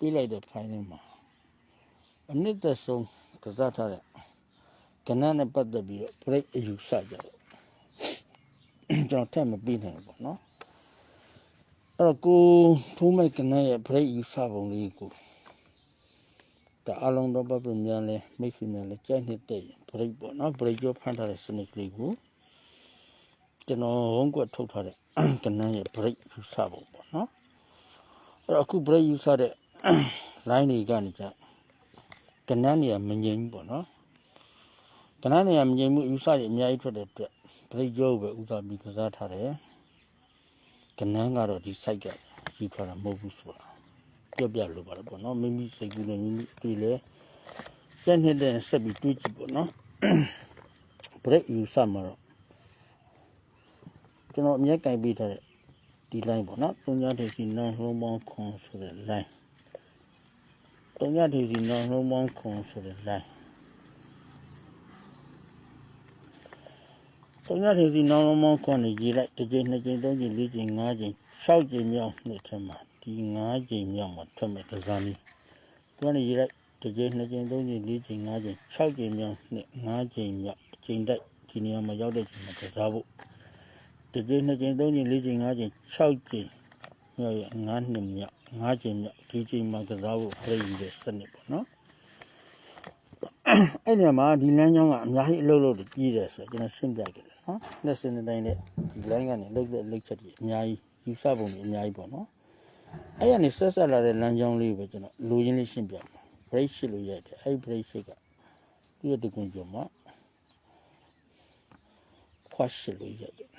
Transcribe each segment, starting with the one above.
ပေးလိုက်တဲ့ဖိုင်လေးမှာအနစ်သက်ဆုံးကစားထားတဲ့ကဏ္ဍနဲ့ပတ်သက်ပြီးတော့ break အယူဆကြတော့ကျွန်တော်ထပ်မပြီးနိုင်ဘူးပေါ့နော်အဲ့တော့ကိုထိုးမဲ့ကဏ္ဍရဲ့ break အယူဆပုံလေးကိုဒါအလုံးတော့ပတ်ပြများလဲမိတ်ဆွေများလဲကြိုက်နေတဲ့ break ပေါ့နော် break ကြောဖမ်းထားတဲ့စနစ်ကလေးကိုကျွန်တော်ဝုန်းကွက်ထုတ်ထားတဲ့ကဏ္ဍရဲ့ break ယူဆပုံပေါ့နော်အဲ့တော့အခု break ယူဆတဲ့ line တွေကနေကြကဏ္ဍနေရာမငြိမ်ဘူးပေါ့နော်ကဏ္ဍနေရာမငြိမ်ဘူးယူဆတွေအများကြီးထွက်တဲ့အတွက် break ကြောပဲဥစားပြီးကစားထားတယ်ကဏ္ဍကတော့ဒီ site ကယူထားတာမဟုတ်ဘူးဆိုတာပြောပြလို့ပါတော့ပေါ့နော်မိမိစိတ်ကူးနဲ့မိမိတွေ့လဲပြည့်နေတဲ့ဆက်ပြီးတွေးကြည့်ပေါ့နော် break ယူဆမှာတော့ကျွန်တော်အမြဲကင်ပေးထားတဲ့ဒီ line ပေါ့နော်တုံညာထေစီနောင်လုံးပေါင်းခွန်ဆိုတဲ့ line တုံညာထေစီနောင်လုံးပေါင်းခွန်ဆိုတဲ့ line တုံညာထေစီနောင်လုံးပေါင်းခွန်နေရေးလိုက်တစ်ကြိမ်နှစ်ကြိမ်သုံးကြိမ်လေးကြိမ်ငါးကြိမ်၆ကြိမ်မြောက်နှစ်ထက်မှာဒီငါးကြိမ်မြောက်မှာထွက်မဲ့ကစားနည်းသူကနေရေးလိုက်တစ်ကြိမ်နှစ်ကြိမ်သုံးကြိမ်လေးကြိမ်ငါးကြိမ်၆ကြိမ်မြောက်နှစ်ငါးကြိမ်မြောက်အချိန်တိုက်ဒီနေရာမှာရောက်တဲ့ချိန်မှာကစားဖို့တစ်ကြိမ်နှစ်ကြိမ်သုံးကြိမ်လေးကြိမ်ငါးကြိမ်၆ကြိမ် မြောက်ရငါးနှစ်မြောက်ငါးကြိမ်မြောက်ဒီကြိမ်မှာကစားဖို့ပြည့်ရည်တဲ့စနစ်ပေါ့နော်အဲ့ဒီမှာဒီလမ်းကြောင်းကအများကြီးအလုပ်လုပ်ပြီးပြည်တယ်ဆိုတော့ကျွန်တော်ရှင်းပြခဲ့တယ်နော်လက်စင်တဲ့တိုင်းနဲ့ဒီ line ကနေလုပ်တဲ့လက်ချက်ကြီးအများကြီးယူဆပုံတွေအများကြီးပေါ့နော်အဲ့ရနေဆက်ဆက်လာတဲ့လမ်းကြောင်းလေးပဲကျွန်တော်လိုရင်းလေးရှင်းပြမှာ break ရှိလို့ရတယ်အဲ့ break ရှိကဒီတကွန်ကြမှာခွာရှိလို့ရတယ်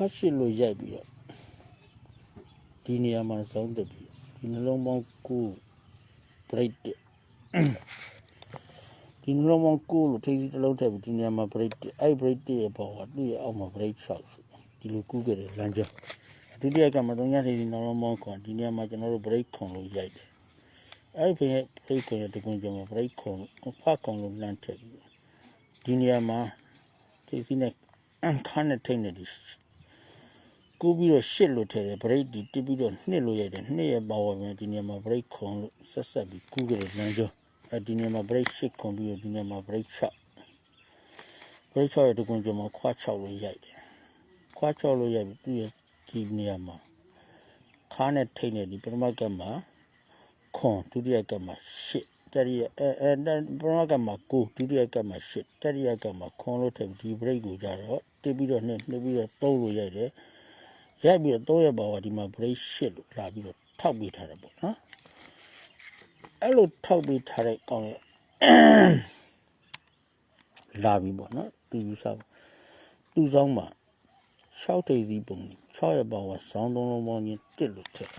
ခွက်ရှိလို့ရိုက်ပြီးတော့ဒီနေရာမှာစောင်းတက်ပြီးဒီနှလုံးပေါင်းကို break တက်ဒီနှလုံးပေါင်းကိုလို့ထိပ်စီးတစ်လုံးထည့်ပြီးဒီနေရာမှာ break တက်အဲ့ break တက်ရဲ့ပေါ်ကသူ့ရဲ့အောက်မှာ break 6ဆိုဒီလိုကူးခဲ့တယ်လမ်းကြောင်းဒုတိယကမှာတော့ညထိပ်ဒီနှလုံးပေါင်းခွန်ဒီနေရာမှာကျွန်တော်တို့ break ခွန်လို့ရိုက်တယ်အဲ့ဒီ break ခွန်ရဲ့တကွန်ကြောင့် break ခွန်ဖတ်ခွန်လို့လမ်းထည့်ပြီးဒီနေရာမှာထိပ်စီးနဲ့ခါနဲ့ထိတ်နေတယ် ကူးပြီးတော့ရှစ်လို့ထည့်တယ် break ဒီတိပြီးတော့နှစ်လို့ရတယ်နှစ်ရဲ့ power မြန်ဒီနေရာမှာ break ခွန်လို့ဆက်ဆက်ပြီးကူးကြတယ်လမ်းကျောအဲဒီနေရာမှာ break ရှစ်ခွန်ပြီးတော့ဒီနေရာမှာ break 6 break 6ရဲ့တကွန်ကျော်မှာခွာ6လို့ရိုက်တယ်ခွာ6လို့ရိုက်ပြီးသူ့ရဲ့ဒီနေရာမှာခါနဲ့ထိတ်နေဒီပထမကမှာခွန်ဒုတိယကမှာရှစ်တတိယအဲအဲပထမကမှာကိုဒုတိယကမှာရှစ်တတိယကမှာခွန်လို့ထည့်ပြီးဒီ break ကိုကြတော့တိပြီးတော့နှစ်နှစ်ပြီးတော့သုံးလို့ရိုက်တယ် ရိုက်ပြီးတော့တော့ရပါဝဒီမှာ break ရှစ်လို့လာပြီးတော့ထောက်ပေးထားတယ်ပေါ့နော်အဲ့လိုထောက်ပေးထားတဲ့ကောင်းရဲ့လာပြီပေါ့နော်သူယူဆသူ့ဆောင်မှာ6ထိပ်စီးပုံ6ရပါဝဆောင်းသုံးလုံးပေါင်းချင်းတစ်လို့ထက်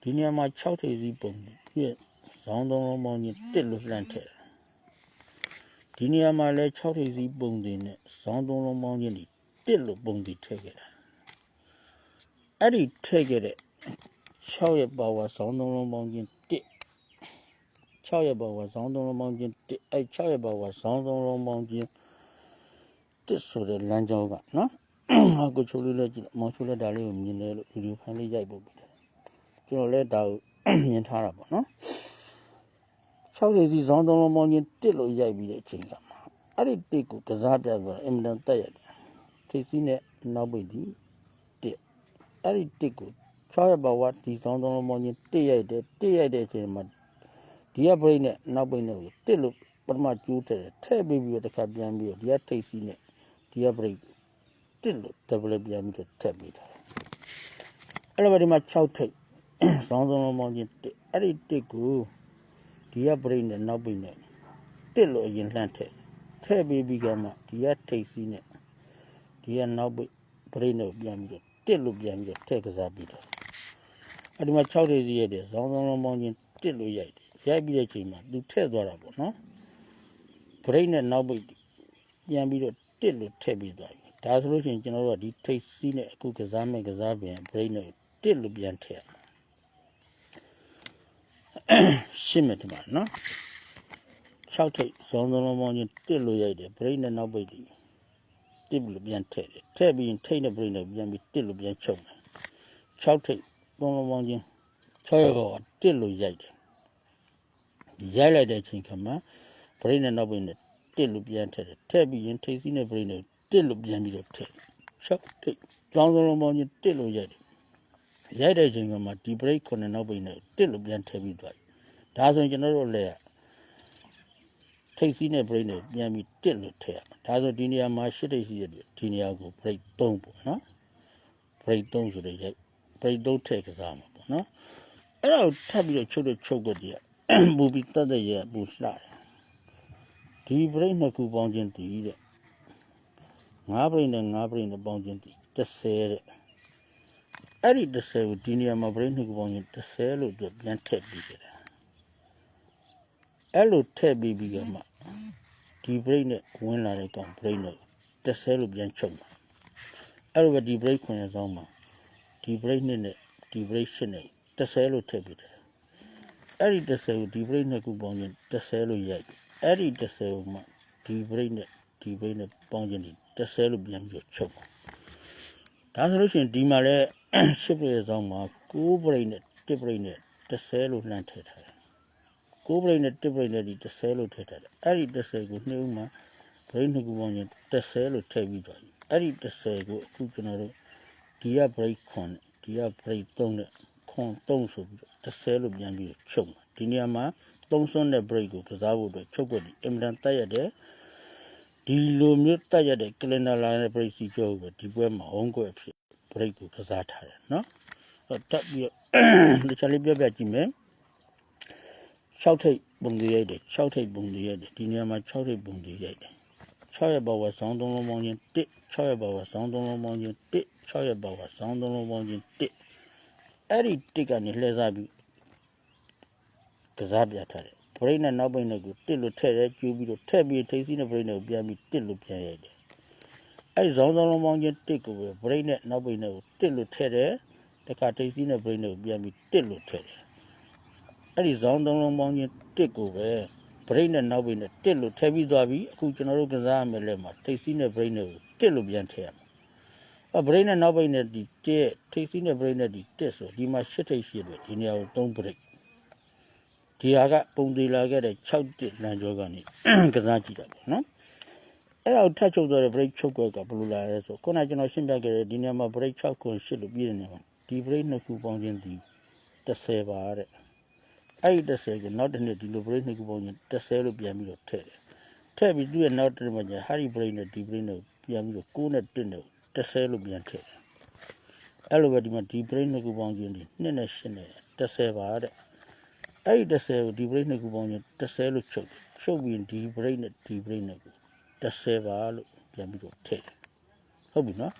ဒီနေရာမှာ6ထိပ်စီးပုံပြည့်ဆောင်းသုံးလုံးပေါင်းချင်းတစ်လို့လှမ်းထက်ဒီနေရာမှာလဲ6ထိပ်စီးပုံတွေနဲ့ဆောင်းသုံးလုံးပေါင်းချင်းတစ်လို့ပုံတွေထည့်ခဲ့တာ အဲ့ဒီထည့်ခဲ့တဲ့6ရဲ့ပါဝါဆောင်းသုံးလုံးပေါင်းချင်း1 6ရဲ့ပါဝါဆောင်းသုံးလုံးပေါင်းချင်း1အဲ့6ရဲ့ပါဝါဆောင်းသုံးလုံးပေါင်းချင်း1ဆိုတဲ့လမ်းကြောင်းကနော်အခုချိုးလေးလည်းကြည့်မောင်ချိုးလည်းဒါလေးကိုမြင်တယ်လို့ဗီဒီယိုဖိုင်လေးရိုက်ပို့ပြီးတယ်ကျွန်တော်လည်းဒါကိုမြင်ထားတာပေါ့နော်6ရဲ့စီဆောင်းသုံးလုံးပေါင်းချင်း1လို့ရိုက်ပြီးတဲ့အချိန်ကမှာအဲ့ဒီ1ကိုကစားပြဆိုတော့အင်မတန်တက်ရတယ်ထိပ်စီးနဲ့နောက်ပိတ်ဒီ1 အဲ့ဒီတစ်ကို6ရက်ပါဝတ်ဒီဆောင်သုံးလုံးပေါင်းချင်းတစ်ရိုက်တယ်တစ်ရိုက်တဲ့အချိန်မှာဒီကဘရိတ်နဲ့နောက်ဘရိတ်နဲ့ကိုတစ်လို့ပထမကျိုးထည့်တယ်ထည့်ပြီးပြီးတော့တစ်ခါပြန်ပြီးတော့ဒီကထိတ်စီးနဲ့ဒီကဘရိတ်တစ်လို့ double ပြန်ပြီးတော့ထည့်ပေးတာအဲ့လိုပဲဒီမှာ6ထိတ်ဆောင်သုံးလုံးပေါင်းချင်းတစ်အဲ့ဒီတစ်ကိုဒီကဘရိတ်နဲ့နောက်ဘရိတ်နဲ့တစ်လို့အရင်လှမ်းထည့်ထည့်ပြီးပြီးကမှဒီကထိတ်စီးနဲ့ဒီကနောက်ဘရိတ်ဘရိတ်နဲ့ပြန်ပြီးတော့ တစ်လို့ပြန်ပြီးတော့ထည့်ကစားပြီးတော့အဲ့ဒီမှာ6ထိပ်စီးရတယ်ဇောင်းဇောင်းလုံးပေါင်းချင်းတစ်လို့ရိုက်တယ်ရိုက်ပြီးတဲ့အချိန်မှာသူထည့်သွားတာပေါ့နော်ဘရိတ်နဲ့နောက်ပိတ်ပြန်ပြီးတော့တစ်လို့ထည့်ပြီးသွားပြီဒါဆိုလို့ရှိရင်ကျွန်တော်တို့ကဒီထိပ်စီးနဲ့အခုကစားမဲ့ကစားပြန်ဘရိတ်နဲ့တစ်လို့ပြန်ထည့်ရှင်းမယ်ဒီမှာနော်6ထိပ်ဇောင်းသုံးလုံးပေါင်းချင်းတစ်လို့ရိုက်တယ်ဘရိတ်နဲ့နောက်ပိတ်ဒီ တစ်လို့ပြန်ထည့်တယ်ထည့်ပြီးရင်ထိပ်နဲ့ဘရိတ်နဲ့ပြန်ပြီးတစ်လို့ပြန်ချုပ်တယ်6ထိပ်သုံးလုံးပေါင်းချင်း6ရက်ပေါ်တစ်လို့ရိုက်တယ်ရိုက်လိုက်တဲ့အချိန်ခါမှာဘရိတ်နဲ့နောက်ပိတ်နဲ့တစ်လို့ပြန်ထည့်တယ်ထည့်ပြီးရင်ထိပ်စီးနဲ့ဘရိတ်နဲ့တစ်လို့ပြန်ပြီးတော့ထည့်6ထိပ်ဇောင်းသုံးလုံးပေါင်းချင်းတစ်လို့ရိုက်တယ်ရိုက်တဲ့အချိန်ကမှဒီဘရိတ်ခုနှစ်နောက်ပိတ်နဲ့တစ်လို့ပြန်ထည့်ပြီးသွားတယ်ဒါဆိုရင်ကျွန်တော်တို့လည်း ထိတ်စီးနဲ့ break နဲ့ပြန်ပြီးတစ်လို့ထည့်ရမှာဒါဆိုဒီနေရာမှာရှစ်ထိတ်စီးရဲ့အတွက်ဒီနေရာကို break 3ပေါ့နော် break 3ဆိုတဲ့ရိုက် break 3ထည့်ကစားမှာပေါ့နော်အဲ့ဒါကိုထပ်ပြီးတော့ချုပ်တဲ့ချုပ်ကွက်တည်းကပူပြီးတတ်တဲ့ရဲ့ပူလှတယ်ဒီ break နှစ်ခုပေါင်းခြင်းတည်တဲ့9 break နဲ့9 break နဲ့ပေါင်းခြင်းတည်30တဲ့အဲ့ဒီ30ကိုဒီနေရာမှာ break နှစ်ခုပေါင်းခြင်း30လို့အတွက်ပြန်ထည့်ပြီးကြတယ်အဲ့လိုထည့်ပြီးပြီးကမှ ဒီ break နဲ့ဝင်လာတဲ့ကောင် break နဲ့တစ်ဆဲလို့ပြန်ချုပ်မှာအဲ့လိုပဲဒီ break ခွင်ရဆောင်မှာဒီ break နဲ့နဲ့ဒီ break ရှစ်နဲ့တစ်ဆဲလို့ထည့်ပြီးတယ်အဲ့ဒီတစ်ဆဲကိုဒီ break နဲ့ခုပေါင်းရင်တစ်ဆဲလို့ရိုက်တယ်အဲ့ဒီတစ်ဆဲကိုမှဒီ break နဲ့ဒီ break နဲ့ပေါင်းရင်ဒီတစ်ဆဲလို့ပြန်ပြီးတော့ချုပ်မှာဒါဆိုလို့ရှိရင်ဒီမှာလဲရှစ် break ရဆောင်မှာ9 break နဲ့10 break နဲ့တစ်ဆဲလို့လှမ်းထည့်ထားတယ် ကိုးပရိတ်နဲ့တစ်ပရိတ်နဲ့ဒီ30လို့ထည့်ထားတယ်အဲ့ဒီ30ကိုနှိမ့်ဦးမှာပရိတ်နှစ်ခုပေါင်းရင်30လို့ထည့်ပြီးသွားပြီအဲ့ဒီ30ကိုအခုကျွန်တော်တို့ဒီကပရိတ်ခွန်နဲ့ဒီကပရိတ်3နဲ့ခွန်3ဆိုပြီးတော့30လို့ပြန်ပြီးတော့ချုပ်မှာဒီနေရာမှာ3စွန်းတဲ့ပရိတ်ကိုကစားဖို့အတွက်ချုပ်ွက်ဒီအင်မတန်တက်ရတဲ့ဒီလိုမျိုးတက်ရတဲ့ကလင်ဒါလာနဲ့ပရိတ်စီကျော်ကိုဒီပွဲမှာဟောင်းကွက်ဖြစ်ပရိတ်ကိုကစားထားတယ်နော်အဲ့တက်ပြီးတော့ဒီချလေးပြပြကြည့်မယ် 6ထိပ်ပုံတွေရိုက်တယ်6ထိပ်ပုံတွေရိုက်တယ်ဒီနေရာမှာ6ထိပ်ပုံတွေရိုက်တယ်6ရက်ပါဝါဆောင်းသုံးလုံးပေါင်းချင်း1 6ရက်ပါဝါဆောင်းသုံးလုံးပေါင်းချင်း1 6ရက်ပါဝါဆောင်းသုံးလုံးပေါင်းချင်း1အဲ့ဒီ1ကနေလှည့်စားပြီးကစားပြထားတယ်ဘရိတ်နဲ့နောက်ပိတ်နဲ့ကို1လို့ထည့်ရဲကျူးပြီးတော့ထည့်ပြီးထိပ်စီးနဲ့ဘရိတ်နဲ့ကိုပြန်ပြီး1လို့ပြန်ရိုက်တယ်အဲ့ဒီဇောင်းသုံးလုံးပေါင်းချင်း1ကိုပဲဘရိတ်နဲ့နောက်ပိတ်နဲ့ကို1လို့ထည့်တယ်တခါထိပ်စီးနဲ့ဘရိတ်နဲ့ကိုပြန်ပြီး1လို့ထည့်တယ် အဲ့ဒီဇောင်းသုံးလုံးပေါင်းချင်းတစ်ကိုပဲဘရိတ်နဲ့နောက်ပိတ်နဲ့တစ်လို့ထည့်ပြီးသွားပြီအခုကျွန်တော်တို့ကစားရမယ်လဲမှာထိပ်စီးနဲ့ဘရိတ်နဲ့ကိုတစ်လို့ပြန်ထည့်ရမှာအဘရိတ်နဲ့နောက်ပိတ်နဲ့ဒီတစ်ထိပ်စီးနဲ့ဘရိတ်နဲ့ဒီတစ်ဆိုဒီမှာရှစ်ထိပ်ရှိတယ်ဒီနေရာကို3ဘရိတ်ဒီဟာကပုံသေးလာခဲ့တဲ့6တစ်လမ်းကျော်ကနေကစားကြည့်တာပေါ့နော်အဲ့ဒါကိုထပ်ချုပ်သွားတဲ့ break ချုပ်ကွက်ကဘယ်လိုလာလဲဆိုခုနကကျွန်တော်ရှင်းပြခဲ့တဲ့ဒီနေရာမှာ break 6ခု8လို့ပြည့်တဲ့နေရာမှာဒီ break နှစ်ခုပေါင်းခြင်းဒီ30ပါတဲ့ အဲ့ဒီ30ကိုနောက်တစ်နှစ်ဒီလို break နှစ်ခုပေါင်းရင်30လို့ပြန်ပြီးတော့ထည့်တယ်ထည့်ပြီးသူ့ရဲ့နောက်တစ်မှာကျဟာဒီ break နဲ့ဒီ break နဲ့ပြန်ပြီးတော့6နဲ့1နဲ့30လို့ပြန်ထည့်တယ်အဲ့လိုပဲဒီမှာဒီ break နှစ်ခုပေါင်းခြင်းဒီ2နဲ့8နဲ့30ပါတဲ့အဲ့ဒီ30ကိုဒီ break နှစ်ခုပေါင်းခြင်း30လို့ချုပ်တယ်ချုပ်ပြီးဒီ break နဲ့ဒီ break နဲ့ကို30ပါလို့ပြန်ပြီးတော့ထည့်တယ်ဟုတ်ပြီနော်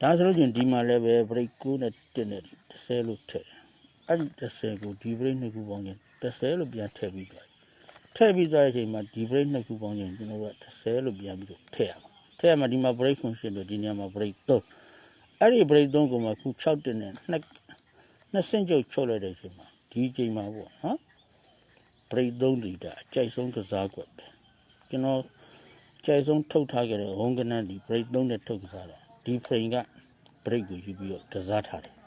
ဒါဆိုလို့ချင်းဒီမှာလည်းပဲ break 6နဲ့1နဲ့30လို့ထည့်တယ် အဲ့ဒီ30ကိုဒီ break နှစ်ခုပေါင်းရင်30လို့ပြန်ထည့်ပြီးသွားပြီထည့်ပြီးသွားတဲ့အချိန်မှာဒီ break နှစ်ခုပေါင်းရင်ကျွန်တော်တို့က30လို့ပြန်ပြီးတော့ထည့်ရမှာထည့်ရမှာဒီမှာ break ခွန်ရှင်းလို့ဒီနေရာမှာ break 3အဲ့ဒီ break 3ကိုမှခု6တင်နဲ့နှစ်နှစ်ဆင့်ကျုပ်ချုပ်လိုက်တဲ့အချိန်မှာဒီအချိန်မှာပေါ့နော် break 3ဒီတာအကြိုက်ဆုံးကစားကွက်ပဲကျွန်တော်ကြိုက်ဆုံးထုတ်ထားခဲ့တဲ့ဝုန်းကနန်းဒီ break 3နဲ့ထုတ်ကစားတာဒီ frame က break ကိုယူပြီးတော့ကစားထားတယ်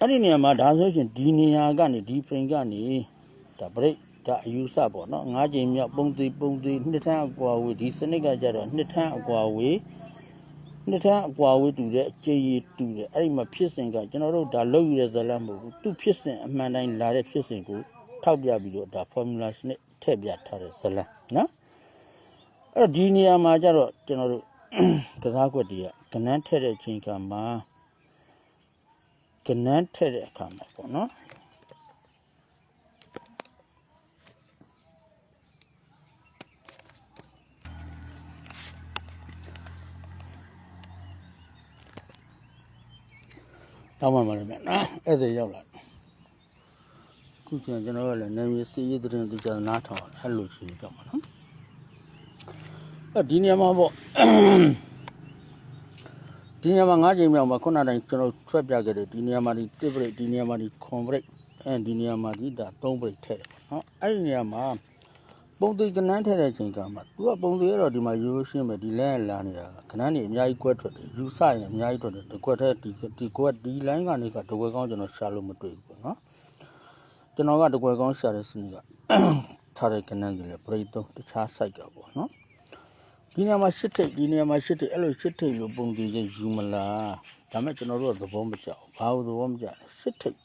အဲ့ဒီနေရာမှာဒါဆိုရှင်ဒီနေရာကနေဒီ frame ကနေဒါ break ဒါအယူဆပေါ့နော်၅ချိန်မြောက်ပုံသေးပုံသေးနှစ်ထန်းအကွာဝေးဒီစနစ်ကကြတော့နှစ်ထန်းအကွာဝေးနှစ်ထန်းအကွာဝေးတူတဲ့အကျဉ်းကြီးတူတယ်အဲ့ဒီမှာဖြစ်စဉ်ကကျွန်တော်တို့ဒါလုတ်ရတဲ့ဇာတ်လမ်းမဟုတ်ဘူးသူဖြစ်စဉ်အမှန်တိုင်းလာတဲ့ဖြစ်စဉ်ကိုထောက်ပြပြီးတော့ဒါ formula စနစ်ထည့်ပြထားတဲ့ဇာတ်လမ်းနော်အဲ့တော့ဒီနေရာမှာကြတော့ကျွန်တော်တို့ကစားကွက်တွေကကနန်းထည့်တဲ့အချိန်ကမှာ ကနန်းထည့်တဲ့အခါမှာပေါ့နော်တောင်းပါမှာလည်းဗျနော်အဲ့ဒါရောက်လာခုချိန်ကျွန်တော်ကလည်းနာမည်စီရေးတဲ့တူကြနားထောင်အဲ့လိုရှိနေကြမှာနော်အဲ့ဒီနေရာမှာပေါ့ ဒီနေရာမှာ၅ချိန်မြောက်မှာခုနတိုင်းကျွန်တော်ထွက်ပြခဲ့တယ်ဒီနေရာမှာဒီတစ်ဘရိတ်ဒီနေရာမှာဒီခွန်ဘရိတ်အဲဒီနေရာမှာဒီဒါ၃ဘရိတ်ထည့်တယ်ပေါ့နော်အဲ့ဒီနေရာမှာပုံသေးကနန်းထည့်တဲ့အချိန်ကမှ तू ကပုံသေးရတော့ဒီမှာရိုးရှင်းပဲဒီလမ်းကလာနေတာကနန်းနေအများကြီးကွက်ထွက်တယ်ယူဆရင်အများကြီးထွက်တယ်တစ်ကွက်ထဲဒီဒီကွက်ဒီလိုင်းကနေကတကွက်ကောင်းကျွန်တော်ရှာလို့မတွေ့ဘူးပေါ့နော်ကျွန်တော်ကတကွက်ကောင်းရှာတဲ့စနစ်ကထားတဲ့ကနန်းကြီးလေပရိသုံးတခြား site ကပေါ့နော် ဒီနေရာမှာရှစ်ထိပ်ဒီနေရာမှာရှစ်ထိပ်အဲ့လိုရှစ်ထိပ်လို့ပုံသေးချင်းယူမလားဒါမဲ့ကျွန်တော်တို့ကသဘောမကျဘူးဘာလို့သဘောမကျလဲရှစ်ထိပ်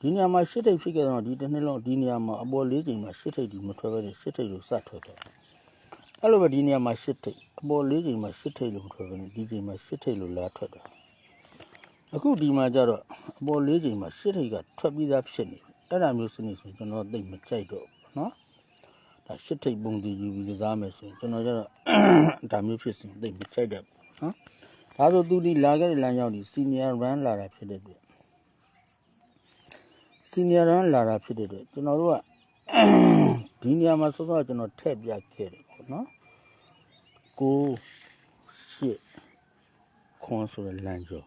ဒီနေရာမှာရှစ်ထိပ်ဖြစ်ခဲ့တော့ဒီတစ်နှစ်လုံးဒီနေရာမှာအပေါ်လေးချိန်မှာရှစ်ထိပ်ဒီမထွက်ပဲရှစ်ထိပ်လို့စထွက်တယ်အဲ့လိုပဲဒီနေရာမှာရှစ်ထိပ်အပေါ်လေးချိန်မှာရှစ်ထိပ်လို့မထွက်ပဲဒီချိန်မှာရှစ်ထိပ်လို့လာထွက်တယ်အခုဒီမှာကျတော့အပေါ်လေးချိန်မှာရှစ်ထိပ်ကထွက်ပြီးသားဖြစ်နေအဲ့ဒါမျိုးစနစ်ဆိုကျွန်တော်သိမကြိုက်တော့ဘူးနော် ဒါရှစ်ထိပ်ပုံတည်ယူပြီးကစားမယ်ဆိုရင်ကျွန်တော်ကျတော့ဒါမျိုးဖြစ်စဉ်သိမကြိုက်တတ်ဘူးနော်ဒါဆိုသူဒီလာခဲ့တဲ့လမ်းရောက်ဒီ senior run လာတာဖြစ်တဲ့အတွက်စီနီယာရန်လာတာဖြစ်တဲ့အတွက်ကျွန်တော်တို့ကဒီနေရာမှာစောစောကကျွန်တော်ထည့်ပြခဲ့တယ်ပေါ့နော်ကိုရှစ်ခွန်ဆိုတဲ့လမ်းကျော်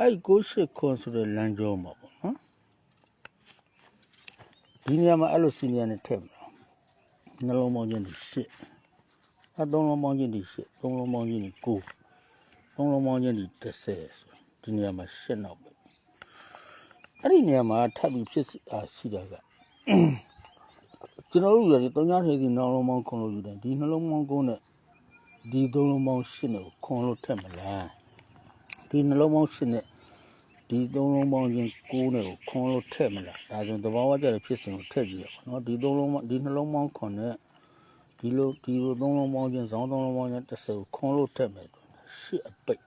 အဲ့ကိုရှစ်ခွန်ဆိုတဲ့လမ်းကျော်မှာပေါ့နော်ဒီနေရာမှာအဲ့လိုစီနီယာနဲ့ထည့်မလား နှလုံးပေါင်းချင်းဒီရှစ်အဲ့သုံးလုံးပေါင်းချင်းဒီရှစ်သုံးလုံးပေါင်းချင်းဒီကိုသုံးလုံးပေါင်းချင်းဒီ30ဆိုဒီနေရာမှာရှစ်နောက်ပဲအဲ့ဒီနေရာမှာထပ်ပြီးဖြစ်အာရှိတာကကျွန်တော်တို့ရည်တုံညာထေးစီနှလုံးပေါင်းခွန်လို့ယူတယ်ဒီနှလုံးပေါင်းကုန်းနဲ့ဒီသုံးလုံးပေါင်းရှစ်နဲ့ကိုခွန်လို့ထက်မလားဒီနှလုံးပေါင်းရှစ်နဲ့ ဒီသုံးလုံးပေါင်းချင်းကိုးနဲ့ကိုခွန်လို့ထက်မလားဒါဆိုသဘာဝကျတဲ့ဖြစ်စဉ်ကိုထက်ကြည့်ရပါတော့ဒီသုံးလုံးပေါင်းဒီနှလုံးပေါင်းခွန်နဲ့ဒီလိုဒီလိုသုံးလုံးပေါင်းချင်းဇောင်းသုံးလုံးပေါင်းချင်းတစ်စက်ကိုခွန်လို့ထက်မယ်ဆိုရင်ရှစ်အပိတ်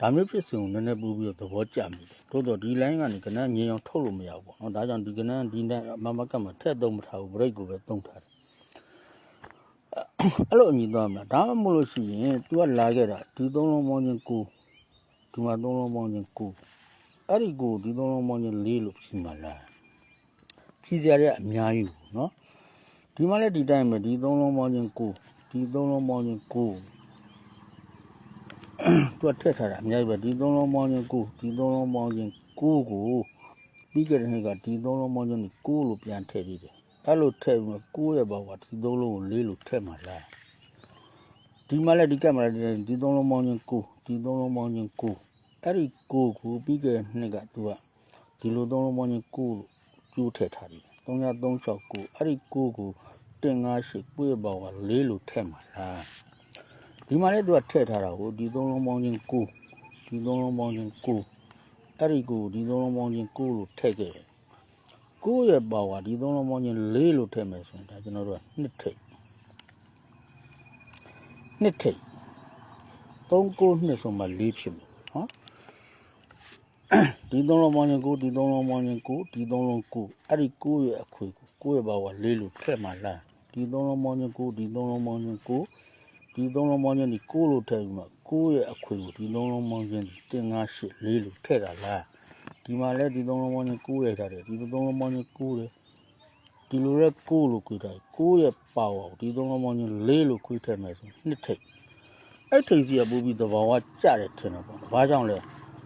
ဒါမျိုးဖြစ်စဉ်ကိုနည်းနည်းပို့ပြီးတော့သဘောကျမိတယ်တိုးတော့ဒီ line ကနေကနန်းငင်အောင်ထုတ်လို့မရဘူးပေါ့နော်ဒါကြောင့်ဒီကနန်းဒီတိုင်းမမကတ်မှာထည့်သုံးမထားဘူး break ကိုပဲသုံးထားတယ်အဲ့လိုအညီသွားမှာဒါမှမဟုတ်လို့ရှိရင် तू ကလာခဲ့တာဒီသုံးလုံးပေါင်းချင်းကိုဒီမှာသုံးလုံးပေါင်းချင်းကို အဲ့ဒီကိုဒီသုံးလုံးပေါင်းချင်းလေးလို့ဖြစ်မှာလားဖြစ်ကြရတဲ့အများကြီးဘူးနော်ဒီမှာလည်းဒီတိုင်းပဲဒီသုံးလုံးပေါင်းချင်းကိုဒီသုံးလုံးပေါင်းချင်းကိုသူကထည့်ထားတာအများကြီးပဲဒီသုံးလုံးပေါင်းချင်းကိုဒီသုံးလုံးပေါင်းချင်းကိုကိုပြီးကြတဲ့နေ့ကဒီသုံးလုံးပေါင်းချင်းကိုလို့ပြန်ထည့်ပြီးတယ်အဲ့လိုထည့်ပြီးကိုရဲ့ဘောကဒီသုံးလုံးကိုလေးလို့ထည့်မှလားဒီမှာလည်းဒီကက်မရာဒီသုံးလုံးပေါင်းချင်းကိုဒီသုံးလုံးပေါင်းချင်းကို အဲ့ဒီကိုကိုပြီးကြတဲ့နေ့ကသူကဒီလိုသုံးလုံးပေါင်းချင်းကိုလို့ကျိုးထည့်ထားတယ်3336ကိုအဲ့ဒီကိုကိုတင်58ကိုရဲ့ဘောကလေးလို့ထည့်မှလားဒီမှာလည်းသူကထည့်ထားတာကိုဒီသုံးလုံးပေါင်းချင်းကိုဒီသုံးလုံးပေါင်းချင်းကိုအဲ့ဒီကိုဒီသုံးလုံးပေါင်းချင်းကိုလို့ထည့်ခဲ့တယ်ကိုရဲ့ပါဝါဒီသုံးလုံးပေါင်းချင်းလေးလို့ထည့်မယ်ဆိုရင်ဒါကျွန်တော်တို့ကနှစ်ထိပ်နှစ်ထိပ်သုံးကိုနှစ်ဆိုမှလေးဖြစ်မယ်နော် ဒီသုံးလုံးပေါင်းချင်းကိုဒီသုံးလုံးပေါင်းချင်းကိုဒီသုံးလုံးကိုအဲ့ဒီကိုရဲ့အခွေကိုကိုရဲ့ပါဝါလေးလို့ထည့်မှလားဒီသုံးလုံးပေါင်းချင်းကိုဒီသုံးလုံးပေါင်းချင်းကိုဒီသုံးလုံးပေါင်းချင်းဒီကိုလို့ထည့်ပြီးမှကိုရဲ့အခွေကိုဒီသုံးလုံးပေါင်းချင်းဒီတင်ငါရှစ်လေးလို့ထည့်တာလားဒီမှာလည်းဒီသုံးလုံးပေါင်းချင်းကိုရိုက်ထားတယ်ဒီသုံးလုံးပေါင်းချင်းကိုတယ်ဒီလိုလဲကိုလို့ခွေထားတယ်ကိုရဲ့ပါဝါကိုဒီသုံးလုံးပေါင်းချင်းလေးလို့ခွေထည့်မယ်ဆိုရင်နှစ်ထိပ်အဲ့ထိပ်စီကပို့ပြီးသဘာဝကြတယ်ထင်တယ်ပေါ့ဘာကြောင့်လဲ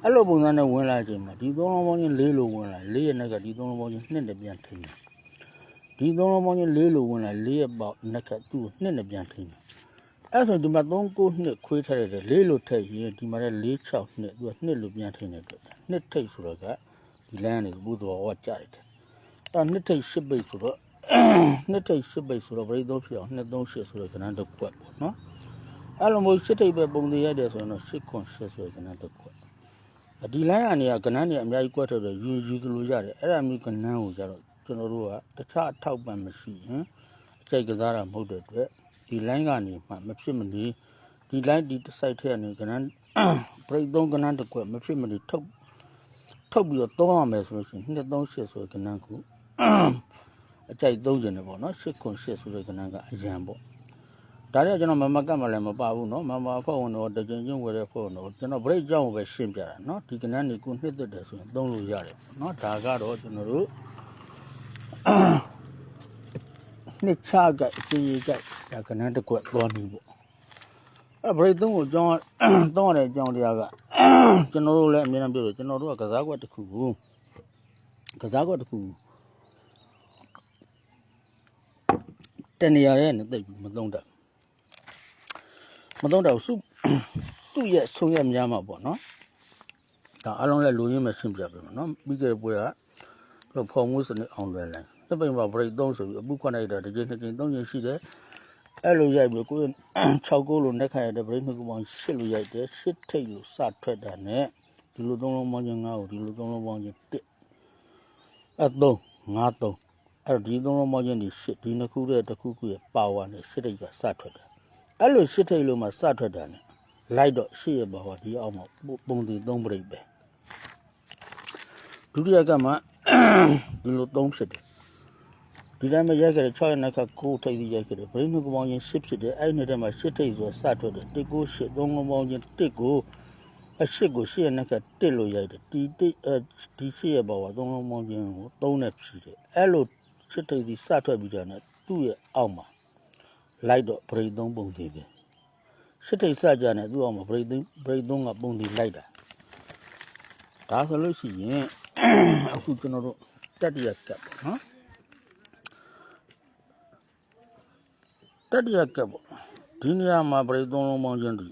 အဲ့လိုပုံစံနဲ့ဝင်လာချိန်မှာဒီသုံးလုံးပေါင်းချင်းလေးလို့ဝင်လာလေးရဲ့နဲ့ကဒီသုံးလုံးပေါင်းချင်းနှစ်နဲ့ပြန်ထိတယ်ဒီသုံးလုံးပေါင်းချင်းလေးလို့ဝင်လာလေးရဲ့ပေါက်နဲ့ကသူ့ကိုနှစ်နဲ့ပြန်ထိတယ်အဲ့ဆိုဒီမှာ39နှစ်ခွေးထည့်ရတယ်လေးလို့ထည့်ရင်ဒီမှာလည်း46နှစ်သူကနှစ်လို့ပြန်ထည့်နေတယ်နှစ်ထိတ်ဆိုတော့ကဒီလမ်းနေဘုသောဝကြရတယ်အဲ့နှစ်ထိတ်ရှစ်ပိတ်ဆိုတော့နှစ်ထိတ်ရှစ်ပိတ်ဆိုတော့ပရိသောဖြစ်အောင်238ဆိုတော့ကဏ္ဍတစ်ခွက်ပေါ့နော်အဲ့လိုမျိုးရှစ်ထိတ်ပဲပုံသေးရတယ်ဆိုရင်တော့8ခွန်8ဆိုတော့ကဏ္ဍတစ်ခွက် ဒီလမ်းကနေကကဏ္ဍနေအများကြီးကွက်ထည့်တယ်ယူယူသလိုရတယ်အဲ့ဒါမျိုးကဏ္ဍကိုကြတော့ကျွန်တော်တို့ကတခြားအထောက်ပံ့မရှိရင်အကြိုက်ကစားတာမဟုတ်တဲ့အတွက်ဒီ line ကနေမှမဖြစ်မနေဒီ line ဒီ site ထဲကနေကနန်း break 3ကနန်းတစ်ခွက်မဖြစ်မနေထုတ်ထုတ်ပြီးတော့သုံးရမယ်ဆိုလို့ရှိရင်238ဆိုတဲ့ကနန်းကိုအကြိုက်သုံးကျင်တယ်ပေါ့နော်8ခွန်8ဆိုတဲ့ကနန်းကအရန်ပေါ့ ဒါလည်းကျွန်တော်မမကတ်မှလည်းမပါဘူးเนาะမမဖောက်ဝင်တော့တကြင်ချင်းဝယ်တဲ့ဖောက်ဝင်တော့ကျွန်တော် break ကြောင်းကိုပဲရှင်းပြတာเนาะဒီကနန်းนี่ကိုနှစ်သက်တယ်ဆိုရင်သုံးလို့ရတယ်เนาะဒါကတော့ကျွန်တော်တို့ နှစ်ချကအစီအကဒါကနန်းတစ်ခွက်သွားနေပေါ့အဲ့ဘရိတ်သုံးကိုကြောင်းသုံးရတဲ့အကြောင်းတရားကကျွန်တော်တို့လည်းအများအားပြောတယ်ကျွန်တော်တို့ကကစားကွက်တစ်ခုကိုကစားကွက်တစ်ခု တနေရာရဲ့နဲ့တိတ်ပြီးမသုံးတတ်ဘူး မသုံးတတ်ဘူးစုသူ့ရဲ့ဆုံးရများမှာပေါ့နော်ဒါအလုံးလည်းလူရင်းမဲ့ရှင်းပြပေးမှာနော်ပြီးခဲ့တဲ့ပွဲကတော့ဖော်မှုစနစ်အောင်လွယ်လိုက်စပိန်မှာ break 3ဆိုပြီးအပုခွန်လိုက်တာတစ်ချိန်နှစ်ချိန်သုံးချိန်ရှိတယ်အဲ့လိုရိုက်ပြီးကိုယ်6ကိုလို့နှက်ခါရတဲ့ break နှစ်ခုပေါင်း8လို့ရိုက်တယ်8ထိတ်လို့စထွက်တာနဲ့ဒီလိုသုံးလုံးပေါင်းချင်း9ကိုဒီလိုသုံးလုံးပေါင်းချင်း1အဲ့3 5 3အဲ့တော့ဒီသုံးလုံးပေါင်းချင်းဒီ8ဒီနှစ်ခုတဲ့တစ်ခုခုရဲ့ power နဲ့8ထိတ်ကစထွက်တယ် အဲ့လို8ထိတ်လို့မှစထွက်တာနဲ့လိုက်တော့8ရဲ့ power ဒီအောက်မှာပုံတည်3 break ပဲဒုတိယကမှဒီလို3ဖြစ်တယ်ဒီတိုင်းပဲရိုက်ခဲ့တယ်6ရက်နှစ်ခါ9ထိပ်ပြီးရိုက်ခဲ့တယ်ဗရိတ်နှစ်ကပေါင်းချင်း10ဖြစ်တယ်အဲ့ဒီနှစ်ထဲမှာ10ထိပ်ဆိုစထွက်တယ်1 9 8 3ကပေါင်းချင်း1ကိုအ8ကို10ရက်နှစ်ခါ1လို့ရိုက်တယ်ဒီ1အဲဒီ10ရက်ပေါ်က3လုံးပေါင်းချင်းကို3နဲ့ဖြည့်တယ်အဲ့လို10ထိပ်ပြီးစထွက်ပြီးကြတယ်သူ့ရဲ့အောက်မှာ လိုက်တော့ဗရိတ်3ပုံသေးပဲ10ထိပ်စကြတယ်သူ့အောက်မှာဗရိတ်3ဗရိတ်3ကပုံသေးလိုက်တာဒါဆိုလို့ရှိရင်အခုကျွန်တော်တို့တတိယကပ်ပေါ့နော်တတိယကပ်ပေါ့ဒီနေရာမှာပရိသုံးလုံးပေါင်းချင်းတူ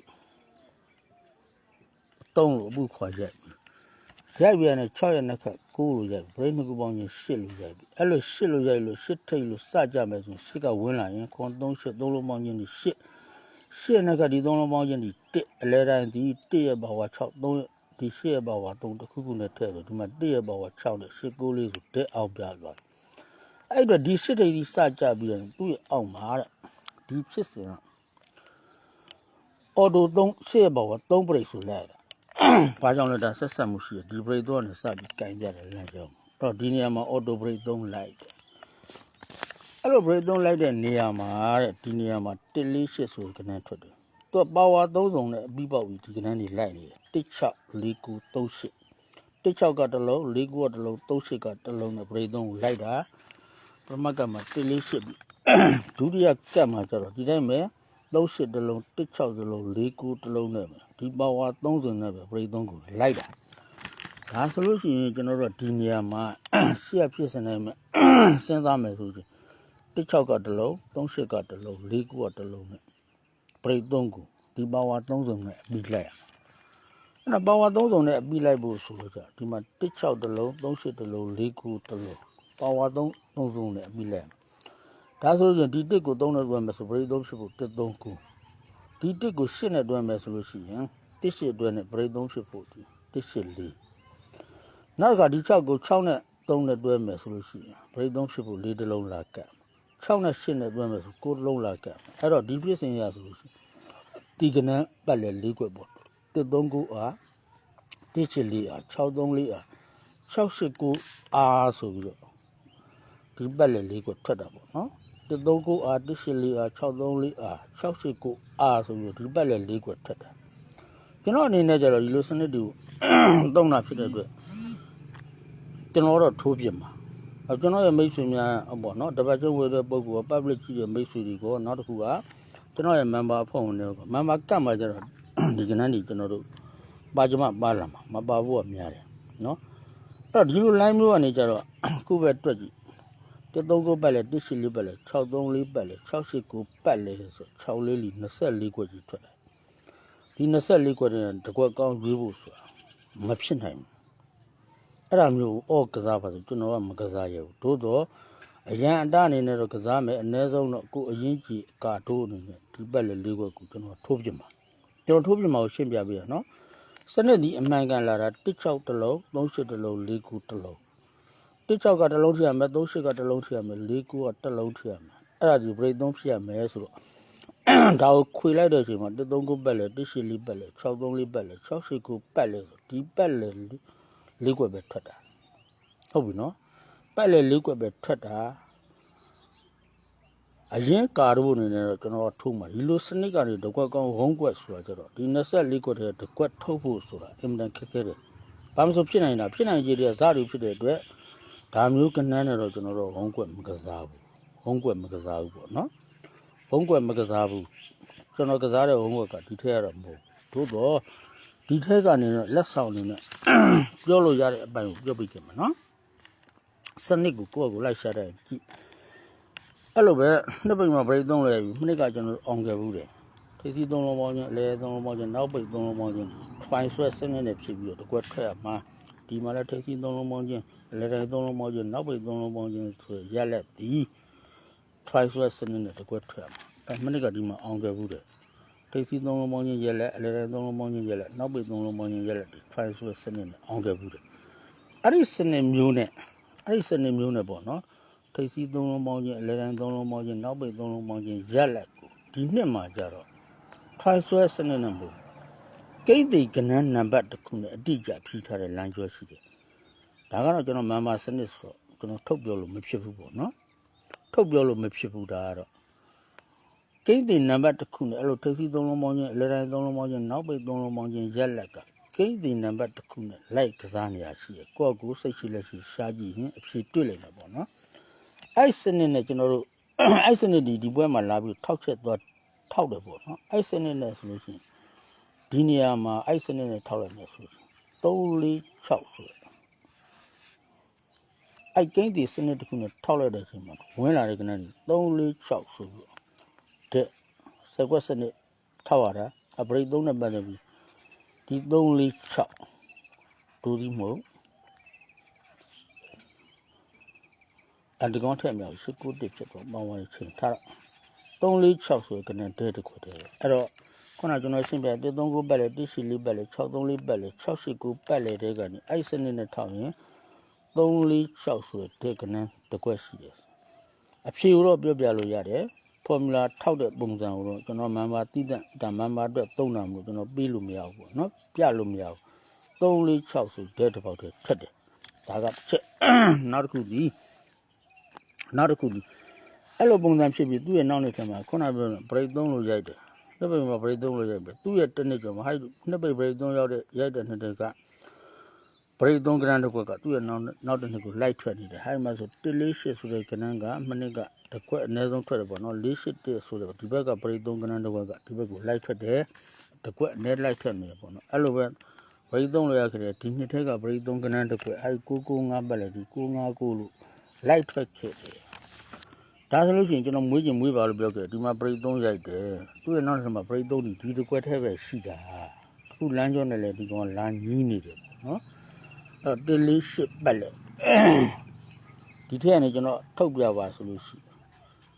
သုံးလို့အပုခွာရိုက်ပြီ ရိုက်ပြန်နဲ့6ရက်နှစ်ခတ်9လို့ရိုက်ပြီပရိနှစ်ခုပေါင်းချင်း10လို့ရိုက်ပြီအဲ့လို10လို့ရိုက်လို့10ထိတ်လို့စကြမယ်ဆိုရင်10ကဝင်လာရင်ခွန်3 8 3လုံးပေါင်းချင်းဒီ10 10နှစ်ခတ်ဒီ3လုံးပေါင်းချင်းဒီ1အလဲတိုင်းဒီ1ရဲ့ဘာဝ6 3ဒီ10ရဲ့ဘာဝ3တစ်ခုခုနဲ့ထည့်ဆိုဒီမှာ1ရဲ့ဘာဝ6နဲ့10 9လေးဆိုတက်အောင်ပြသွားတယ်အဲ့တော့ဒီ10ထိတ်ဒီစကြပြီးရင်သူ့ရဲ့အောက်မှာတဲ့ဒီဖြစ်စဉ်ကအော်တို3ရှေ့ဘောက3 brake ဆိုလိုက်တာ။ ဘာကြောင့်လဲဒါဆက်ဆက်မှုရှိတယ်ဒီ brake တော့နဲ့စပြီးကင်ကြတယ်လမ်းကြောင်း။အဲ့တော့ဒီနေရာမှာ auto brake 3လိုက်တယ်။အဲ့လို brake 3လိုက်တဲ့နေရာမှာတဲ့ဒီနေရာမှာ148ဆိုကနန်းထွက်တယ်။သူက power 3စုံနဲ့အပြီးပေါက်ပြီးဒီကနန်းတွေလိုက်နေတယ်။16 49 38 16ကတစ်လုံး49ကတစ်လုံး38ကတစ်လုံးနဲ့ brake 3ကိုလိုက်တာပထမကမှာ148ပြီးဒုတိယကတ်မှာကျတော့ဒီတိုင်းပဲ 38တလုံး16တလုံး49တလုံးနဲ့ပဲဒီပါဝါ30နဲ့ပဲပရိသုံးကိုလိုက်တာဒါဆိုလို့ရှိရင်ကျွန်တော်တို့ကဒီနေရာမှာရှေ့ဖြစ်စနေမယ်စဉ်းစားမယ်ဆိုရင်16ကတလုံး38ကတလုံး49ကတလုံးနဲ့ပရိသုံးကိုဒီပါဝါ30နဲ့အပြီးလိုက်ရအဲ့ဒါပါဝါ30နဲ့အပြီးလိုက်ဖို့ဆိုလို့ကြဒီမှာ16တလုံး38တလုံး49တလုံးပါဝါ3 30နဲ့အပြီးလိုက်ရ ဒါဆိုရင်ဒီတစ်ကို3နဲ့တွဲမယ်ဆိုပရိသုံးဖြစ်ဖို့တစ်3ခုဒီတစ်ကို8နဲ့တွဲမယ်ဆိုလို့ရှိရင်တစ်8တွဲနဲ့ပရိသုံးဖြစ်ဖို့ဒီတစ်8 4နောက်ကဒီ6ကို6နဲ့3နဲ့တွဲမယ်ဆိုလို့ရှိရင်ပရိသုံးဖြစ်ဖို့4တလုံးလာကတ်6နဲ့8နဲ့တွဲမယ်ဆို9တလုံးလာကတ်အဲ့တော့ဒီပြည့်စင်ရဆိုလို့ရှိရင်ဒီကနန်းပတ်လဲ၄ခွက်ပေါ့တစ်3ခုအားတစ်8 4အား6 3 4အား6 8 9အားဆိုပြီးတော့ဒီပတ်လဲ၄ခွက်ထွက်တာပေါ့နော် 139အား184အား634အား689အားဆိုပြီးဒီဘက်လည်း၄ခွက်ထက်တာကျွန်တော်အနေနဲ့ကျတော့ဒီလိုစနစ်တွေကိုတုံးတာဖြစ်တဲ့အတွက်ကျွန်တော်တော့ထိုးပြမှာအဲကျွန်တော်ရဲ့မိတ်ဆွေများပေါ့နော်တပတ်ကျုပ်ဝယ်တဲ့ပုံက public ကြီးရဲ့မိတ်ဆွေတွေကိုနောက်တစ်ခုကကျွန်တော်ရဲ့ member ဖုန်းနဲ့ member ကတ်မှာကျတော့ဒီကနန်းဒီကျွန်တော်တို့ပါကြမပါလာမှာမပါဘူးကများတယ်နော်အဲ့တော့ဒီလို line မျိုးကနေကျတော့ခုပဲတွက်ကြည့် 139ပတ်လဲ184ပတ်လဲ634ပတ်လဲ689ပတ်လဲဆို6လေးလီ24ခွက်ကြီးထွက်တယ်ဒီ24ခွက်တဲ့တကွက်ကောင်းရွေးဖို့ဆိုတာမဖြစ်နိုင်ဘူးအဲ့ဒါမျိုးအော့ကစားပါဆိုကျွန်တော်ကမကစားရဘူးသို့တော့အရန်အတအနေနဲ့တော့ကစားမယ်အ ਨੇ ဆုံးတော့ကိုအရင်ကြီးကာထိုးအနေနဲ့ဒီပတ်လဲ၄ခွက်ကိုကျွန်တော်ထိုးပြမှာကျွန်တော်ထိုးပြမှာကိုရှင်းပြပေးရနော်စနစ်ဒီအမှန်ကန်လာတာ16တလုံး38တလုံး4ခုတလုံး တစ်6ကတစ်လုံးထည့်ရမယ်38ကတစ်လုံးထည့်ရမယ်49ကတစ်လုံးထည့်ရမယ်အဲ့ဒါဒီ break 3ဖြစ်ရမယ်ဆိုတော့ဒါကိုခွေလိုက်တဲ့အချိန်မှာ139ပတ်လဲ184ပတ်လဲ634ပတ်လဲ689ပတ်လဲဆိုဒီပတ်လဲ၄ခွက်ပဲထွက်တာဟုတ်ပြီနော်ပတ်လဲ၄ခွက်ပဲထွက်တာအရင်ကာတို့အနေနဲ့တော့ကျွန်တော်ထုံးမှာဒီလိုစနစ်ကနေတကွက်ကောင်းဝုန်းကွက်ဆိုတာကြတော့ဒီ24ခွက်တည်းတကွက်ထုတ်ဖို့ဆိုတာအင်မတန်ခက်ခဲတယ်ဘာမှမဆိုဖြစ်နိုင်တာဖြစ်နိုင်ကြတဲ့ဇာတ်တွေဖြစ်တဲ့အတွက် ဒါမျိုးကနန်းနဲ့တော့ကျွန်တော်တို့ဝုံးကွက်မကစားဘူးဝုံးကွက်မကစားဘူးပေါ့နော်ဝုံးကွက်မကစားဘူးကျွန်တော်ကစားတဲ့ဝုံးကွက်ကဒီထက်ရတော့မဟုတ်ဘူးသို့တော့ဒီထက်ကနေတော့လက်ဆောင်နေနဲ့ပြောလို့ရတဲ့အပိုင်းကိုပြောပြချင်မှာနော်စနစ်ကိုကိုယ့်အကိုလိုက်ရှာတဲ့ကြည့်အဲ့လိုပဲနှစ်ပိတ်မှာ break သုံးလဲပြီမိနစ်ကကျွန်တော်အောင်ခဲ့ဘူးတယ်ထိစီသုံးလုံးပေါင်းချင်းအလဲသုံးလုံးပေါင်းချင်းနောက်ပိတ်သုံးလုံးပေါင်းချင်းဖိုင်ဆွဲစနစ်နဲ့ဖြစ်ပြီးတော့တကွက်ထွက်ရမှာဒီမှာလည်းထိစီသုံးလုံးပေါင်းချင်း အလဲတိုင်းသုံးလုံးပေါင်းချင်းနောက်ပိတ်သုံးလုံးပေါင်းချင်းဆိုရက်လက်ဒီ try ဆွဲစနစ်နဲ့တကွက်ထွက်ရမှာအဲ့မိနစ်ကဒီမှာအောင်ခဲ့ဘူးတယ်ထိစီသုံးလုံးပေါင်းချင်းရက်လက်အလဲတိုင်းသုံးလုံးပေါင်းချင်းရက်လက်နောက်ပိတ်သုံးလုံးပေါင်းချင်းရက်လက်ဒီ try ဆွဲစနစ်နဲ့အောင်ခဲ့ဘူးတယ်အဲ့ဒီစနစ်မျိုးနဲ့အဲ့ဒီစနစ်မျိုးနဲ့ပေါ့နော်ထိပ်စီးသုံးလုံးပေါင်းချင်းအလဲတိုင်းသုံးလုံးပေါင်းချင်းနောက်ပိတ်သုံးလုံးပေါင်းချင်းရက်လက်ကိုဒီနှစ်မှာကြတော့ try ဆွဲစနစ်နဲ့မဟုတ်ကိတ်တိကနန်းနံပါတ်တစ်ခုနဲ့အတိအကျဖြီးထားတဲ့လမ်းကျွဲရှိတယ် ဒါကတော့ကျွန်တော်မန်မာစနစ်ဆိုတော့ကျွန်တော်ထုတ်ပြောလို့မဖြစ်ဘူးပေါ့နော်ထုတ်ပြောလို့မဖြစ်ဘူးဒါကတော့ကိတ်တိနံပါတ်တစ်ခုနဲ့အဲ့လိုထိပ်စီးသုံးလုံးပေါင်းချင်းအလဲတိုင်းသုံးလုံးပေါင်းချင်းနောက်ပိတ်သုံးလုံးပေါင်းချင်းရက်လက်ကကိတ်တိနံပါတ်တစ်ခုနဲ့လိုက်ကစားနေရရှိရကိုယ့်အကူစိတ်ရှိလက်ရှိရှားကြည့်ရင်အဖြေတွေ့လိမ့်မယ်ပေါ့နော်အဲ့စနစ်နဲ့ကျွန်တော်တို့အဲ့စနစ်ဒီဒီပွဲမှာလာပြီးထောက်ချက်သွားထောက်တယ်ပေါ့နော်အဲ့စနစ်နဲ့ဆိုလို့ရှိရင်ဒီနေရာမှာအဲ့စနစ်နဲ့ထောက်လိုက်မယ်ဆိုလို့ရှိရင်346ဆိုရယ် အဲ့ကိန်းဒီစနစ်တစ်ခုနဲ့ထောက်လိုက်တဲ့အချိန်မှာဝင်လာတဲ့ကဏ္ဍကြီး346ဆိုပြီးတဲ့စက်ကွက်စနစ်ထောက်ရတာအပရိတ်3နဲ့ပတ်သက်ပြီးဒီ346ဒူဒီမဟုတ်အန်တကောင်းထက်မြောက်ရှိကုတစ်ဖြစ်တော့မောင်းဝိုင်းချင်းထားတော့346ဆိုကနေတဲတခုတည်းအဲ့တော့ခုနကျွန်တော်ရှင်းပြ139ပတ်လေ144ပတ်လေ634ပတ်လေ689ပတ်လေတဲ့ကနေအဲ့စနစ်နဲ့ထောက်ရင် 346ဆိုတဲ့ကနေတစ်ခွက်ရှိတယ်အဖြေကိုတော့ပြောပြလို့ရတယ်ဖော်မြူလာထောက်တဲ့ပုံစံကိုတော့ကျွန်တော်မန်ပါတိတဲ့ဒါမန်ပါအတွက်သုံးတာမျိုးကျွန်တော်ပြီးလို့မရဘူးပေါ့နော်ပြလို့မရဘူး346ဆိုတဲ့တစ်ပေါက်တည်းထက်တယ်ဒါကတစ်ချက်နောက်တစ်ခုဒီနောက်တစ်ခုဒီအဲ့လိုပုံစံဖြစ်ပြီးသူ့ရဲ့နောက်နေ့ထဲမှာခုနပြောတဲ့ break 3လို့ရိုက်တယ်နှစ်ပိတ်မှာ break 3လို့ရိုက်ပဲသူ့ရဲ့တစ်နှစ်ကျော်မှာဟိုက်နှစ်ပိတ် break 3ရောက်တဲ့ရိုက်တဲ့နှစ်တက်က break 3 grand တစ်ခွက်ကသူ့ရဲ့နောက်နောက်တစ်နှစ်ကိုလိုက်ထွက်နေတယ်ဟိုက်မှာဆို148ဆိုတဲ့ grand ကမနစ်ကတစ်ခွက်အနည်းဆုံးထွက်တယ်ပေါ့နော်481ဆိုတဲ့ဒီဘက်က break 3 grand တစ်ခွက်ကဒီဘက်ကိုလိုက်ထွက်တယ်တစ်ခွက်အနည်းလိုက်ထွက်နေတယ်ပေါ့နော်အဲ့လိုပဲ break 3လို့ရခဲ့တယ်ဒီနှစ်ထက်က break 3 grand တစ်ခွက်အဲ့995ပတ်လေဒီ959လို့လိုက်ထွက်ခဲ့တယ်ဒါဆိုလို့ရှိရင်ကျွန်တော်မွေးချင်မွေးပါလို့ပြောခဲ့ဒီမှာပရိတ်သုံးရိုက်တယ်သူ့ရဲ့နောက်ထပ်မှာပရိတ်သုံးဒီဒီတစ်ကွက်ထဲပဲရှိတာအခုလမ်းကျောနဲ့လည်းဒီကောင်ကလမ်းကြီးနေတယ်ပေါ့နော် အဲ့တော့တလေးရှစ်ပတ်လေဒီထက်ကနေကျွန်တော်ထုတ်ပြပါဆိုလို့ရှိ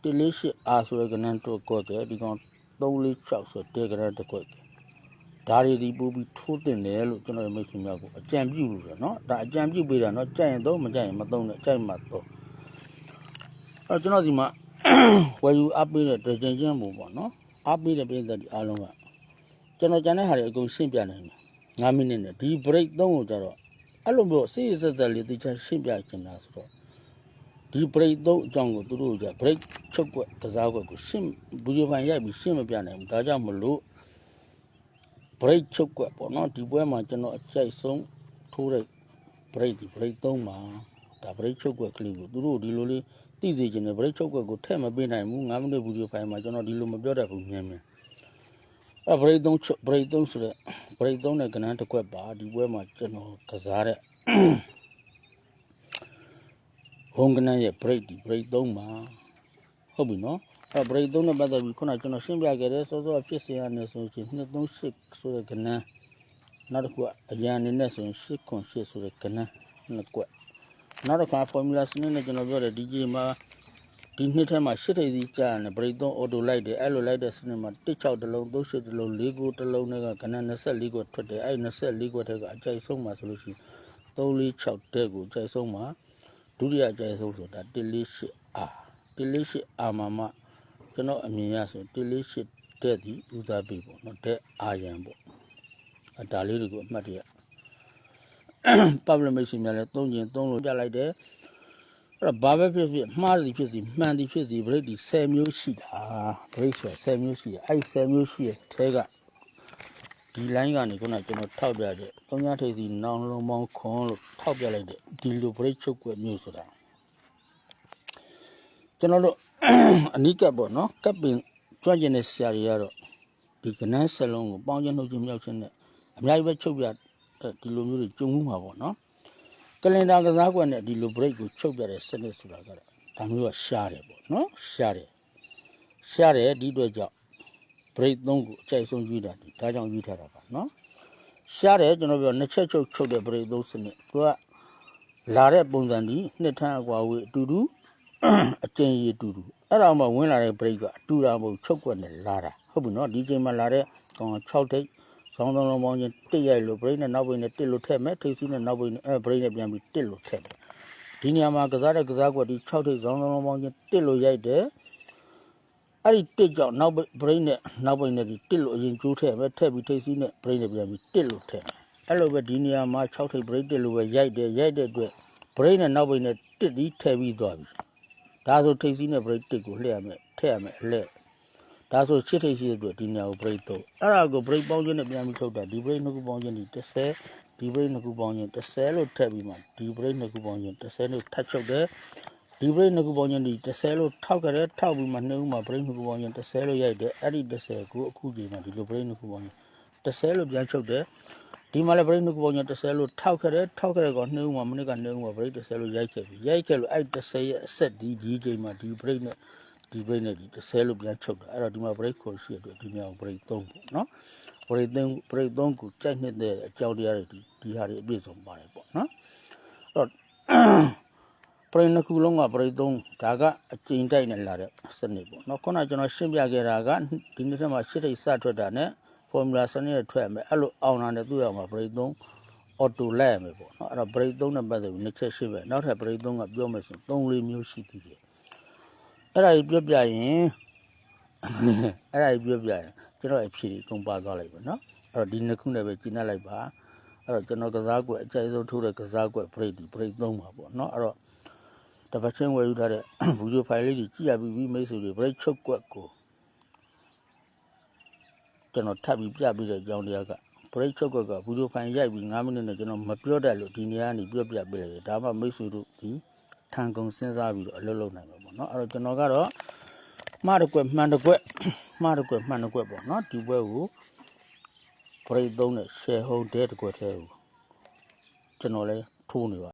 တလေးရှစ်အားဆိုတဲ့ကဏ္ဍတော့ကွက်ကဒီကောင်346ဆိုတဲ့ကဏ္ဍတစ်ကွက်ကဒါတွေဒီပို့ပြီးထိုးတင်တယ်လို့ကျွန်တော်မိတ်ဆွေများကိုအကြံပြုလို့ဆိုနော်ဒါအကြံပြုပေးတာနော်ကြိုက်ရင်တော့မကြိုက်ရင်မသုံးနဲ့ကြိုက်မှတော့အဲကျွန်တော်ဒီမှာဝယ်ယူအပ်ပေးတဲ့တကြင်ချင်းပုံပေါ့နော်အပ်ပေးတဲ့ပြည်သက်ဒီအားလုံးကကျွန်တော်ကြံတဲ့ဟာတွေအကုန်ရှင်းပြနိုင်တယ်9မိနစ်နဲ့ဒီ break 3ကိုကြတော့ အဲ့လိုမျိုးစိစက်စက်လေးတခြားရှင်းပြချင်တာဆိုတော့ဒီ break 3အကြောင်းကိုသူတို့က break ချုပ်ကွက်ကစားကွက်ကိုရှင်းဘူရီပိုင်းရိုက်ပြီးရှင်းမပြနိုင်ဘူးဒါကြောင့်မလို့ break ချုပ်ကွက်ပေါ့နော်ဒီပွဲမှာကျွန်တော်အကြိုက်ဆုံးထိုးတဲ့ break ဒီ break 3မှာဒါ break ချုပ်ကွက်ကလေးကိုသူတို့ဒီလိုလေးသိစေချင်တယ်ဗရိတ်ချုပ်ကွက်ကိုထည့်မပေးနိုင်ဘူး9မိနစ်ဗီဒီယိုဖိုင်မှာကျွန်တော်ဒီလိုမပြောတတ်ဘူးမြင်မြင် အဲဗရိတ်သုံးချုပ်ဗရိတ်သုံးဆိုတဲ့ဗရိတ်သုံးတဲ့ကဏ္ဍတစ်ခွက်ပါဒီပွဲမှာကျွန်တော်ကစားတဲ့ဟ ோம் ကဏ္ဍရဲ့ဗရိတ်ဒီဗရိတ်သုံးပါဟုတ်ပြီနော်အဲဗရိတ်သုံးနဲ့ပတ်သက်ပြီးခုနကကျွန်တော်ရှင်းပြခဲ့တဲ့စောစောဖြစ်စေရနေဆိုရင်238ဆိုတဲ့ကဏ္ဍနောက်တစ်ခုကအရန်အနေနဲ့ဆိုရင်808ဆိုတဲ့ကဏ္ဍနှစ်ကွက်နောက်တစ်ခါ formula စနစ်နဲ့ကျွန်တော်ပြောတယ် DJ မှာ ဒီနှစ်ထဲမှာရှစ်ထိပ်စီးကြာတယ် break 3 auto လိုက်တယ်အဲ့လိုလိုက်တဲ့စနစ်မှာ16တလုံး38တလုံး4ကိုတလုံးနဲ့ကကန24ကိုထွက်တယ်အဲ့24ကိုထဲကအကြိုက်ဆုံးမှာဆိုလို့ရှိရင်346တဲ့ကိုအကြိုက်ဆုံးမှာဒုတိယအကြိုက်ဆုံးဆိုတာ148 R 148 R မှာမှကျွန်တော်အမြင်ရဆို148တဲ့ဒီဦးစားပေးပေါ့နော်တဲ့အာရန်ပေါ့အဒါလေးတွေကိုအမှတ်တရ public machine များလည်းသုံးကျင်သုံးလို့ပြလိုက်တယ် အဲ့တော့ဘာပဲဖြစ်ဖြစ်မှားသည်ဖြစ်စီမှန်သည်ဖြစ်စီ break ဒီ10မျိုးရှိတာ break ဆို10မျိုးရှိတယ်အဲ့10မျိုးရှိတဲ့အဲကဒီ line ကနေခုနကကျွန်တော်ထောက်ပြတဲ့သုံးညထိပ်စီနောင်လုံးပေါင်းခွန်လို့ထောက်ပြလိုက်တဲ့ဒီလို break ချုပ်ွက်မျိုးဆိုတာကျွန်တော်တို့အနိကပေါ့နော်ကပ်ပင်ကြွကျင်တဲ့ဆရာတွေကတော့ဒီကနန်းစလုံးကိုပေါင်းချနှုတ်ချင်းမြောက်ချင်းနဲ့အများကြီးပဲချုပ်ပြဒီလိုမျိုးတွေကြုံမှုမှာပေါ့နော် ကလင်ဒါကစားကွက်နဲ့ဒီလို break ကိုချုပ်ပြတဲ့စနစ်ဆိုတာကတော့ဒါမျိုးကရှားတယ်ပေါ့နော်ရှားတယ်ရှားတယ်ဒီအတွက်ကြောင့် break 3ကိုအကြိုက်ဆုံးယူတာဒီဒါကြောင့်ယူထားတာပါနော်ရှားတယ်ကျွန်တော်ပြောနှစ်ချက်ချုပ်ချုပ်တဲ့ break 3စနစ်သူကလာတဲ့ပုံစံဒီနှစ်ထန်းအကွာဝေးအတူတူအကျဉ်းရည်အတူတူအဲ့ဒါမှဝင်လာတဲ့ break ကအတူတာမဟုတ်ချုပ်ကွက်နဲ့လာတာဟုတ်ပြီနော်ဒီချိန်မှာလာတဲ့ကောင်6ထိပ် ဆောင်းသုံးလုံးပေါင်းချင်းတစ်ရိုက်လို့ break နဲ့နောက်ပိတ်နဲ့တစ်လို့ထည့်မယ်ထိပ်စီးနဲ့နောက်ပိတ်နဲ့အဲ break နဲ့ပြန်ပြီးတစ်လို့ထည့်မယ်ဒီနေရာမှာကစားတဲ့ကစားကွက်ဒီ6ထိပ်ဆောင်းသုံးလုံးပေါင်းချင်းတစ်လို့ရိုက်တယ်အဲ့ဒီတစ်ကြောင့်နောက်ပိတ် break နဲ့နောက်ပိတ်နဲ့ဒီတစ်လို့အရင်ကျိုးထည့်မယ်ထည့်ပြီးထိပ်စီးနဲ့ break နဲ့ပြန်ပြီးတစ်လို့ထည့်မယ်အဲ့လိုပဲဒီနေရာမှာ6ထိပ် break တစ်လို့ပဲရိုက်တယ်ရိုက်တဲ့အတွက် break နဲ့နောက်ပိတ်နဲ့တစ်ဒီထည့်ပြီးသွားပြီဒါဆိုထိပ်စီးနဲ့ break တစ်ကိုလှည့်ရမယ်ထည့်ရမယ်အလှည့် ဒါဆိုရှစ်ထိပ်ရှိတဲ့အတွက်ဒီနေရာကို break တော့အဲ့ဒါကို break ပေါင်းခြင်းနဲ့ပြန်ပြီးထုတ်တာဒီ break နှစ်ခုပေါင်းခြင်းဒီ30ဒီ break နှစ်ခုပေါင်းခြင်း30လို့ထည့်ပြီးမှဒီ break နှစ်ခုပေါင်းခြင်း30လို့ထပ်ချုပ်တယ်ဒီ break နှစ်ခုပေါင်းခြင်းဒီ30လို့ထောက်ကြတယ်ထောက်ပြီးမှနှစ်ဦးမှ break နှစ်ခုပေါင်းခြင်း30လို့ရိုက်တယ်အဲ့ဒီ30ကိုအခုချိန်မှာဒီလို break နှစ်ခုပေါင်းခြင်း30လို့ပြန်ချုပ်တယ်ဒီမှာလည်း break နှစ်ခုပေါင်းခြင်း30လို့ထောက်ခဲ့တယ်ထောက်ခဲ့တဲ့ကောင်နှစ်ဦးမှမိနစ်ကနှစ်ဦးမှ break 30လို့ရိုက်ခဲ့ပြီရိုက်ခဲ့လို့အဲ့30ရဲ့အဆက်ဒီဒီချိန်မှာဒီ break နဲ့ ဒီ break နဲ့ဒီ30လို့ပြန်ချုပ်တာအဲ့တော့ဒီမှာ break ခေါ်ရှိရတဲ့ဒီမြောက် break 3ပေါ့နော် break 3 break 3ကိုကြိုက်နှစ်တဲ့အကြောင်းတရားတွေဒီဒီဟာတွေအပြည့်စုံပါတယ်ပေါ့နော်အဲ့တော့ break နှစ်ခုလုံးက break 3ဒါကအကျဉ်းတိုက်နဲ့လာတဲ့စနစ်ပေါ့နော်ခုနကကျွန်တော်ရှင်းပြခဲ့တာကဒီနေ့ထက်မှရှစ်ထိပ်စထွက်တာနဲ့ formula စနစ်နဲ့ထွက်ရမယ်အဲ့လိုအောင်တာနဲ့သူ့ရမှာ break 3 auto လိုက်ရမယ်ပေါ့နော်အဲ့တော့ break 3နဲ့ပတ်သက်ပြီးနှစ်ချက်ရှိပဲနောက်ထပ် break 3ကပြောမယ်ဆိုရင်3လေးမျိုးရှိသေးတယ် အဲ့ဒါကြီးပြောပြရင်အဲ့ဒါကြီးပြောပြရင်ကျွန်တော်အဖြေကြီးကုန်ပါသွားလိုက်ပါနော်အဲ့တော့ဒီနှစ်ခုနဲ့ပဲကျင်းလိုက်ပါအဲ့တော့ကျွန်တော်ကစားကွက်အကြိုက်ဆုံးထိုးတဲ့ကစားကွက် break ဒီ break 3ပါပေါ့နော်အဲ့တော့တပတ်ချင်းဝယ်ယူထားတဲ့ဗီဒီယိုဖိုင်လေးကြီးကြည့်ရပြီးပြီးမိတ်ဆွေတွေ break ချုပ်ကွက်ကိုကျွန်တော်ထပ်ပြီးပြပြီးတဲ့အကြောင်းတရားက break ချုပ်ကွက်ကဗီဒီယိုဖိုင်ရိုက်ပြီး9မိနစ်နဲ့ကျွန်တော်မပြောတတ်လို့ဒီနေရာကနေပြောပြပေးလိုက်တယ်ဒါမှမိတ်ဆွေတို့ဒီထန်ကုန်စဉ်းစားပြီးတော့အလုပ်လုပ်နိုင်မှာ ပေါ့နော်အဲ့တော့ကျွန်တော်ကတော့မှားတစ်ကွက်မှန်တစ်ကွက်မှားတစ်ကွက်မှန်တစ်ကွက်ပေါ့နော်ဒီဘွဲကို break 3နဲ့ share home တဲ့တစ်ကွက်သေးကိုကျွန်တော်လဲထိုးနေပါ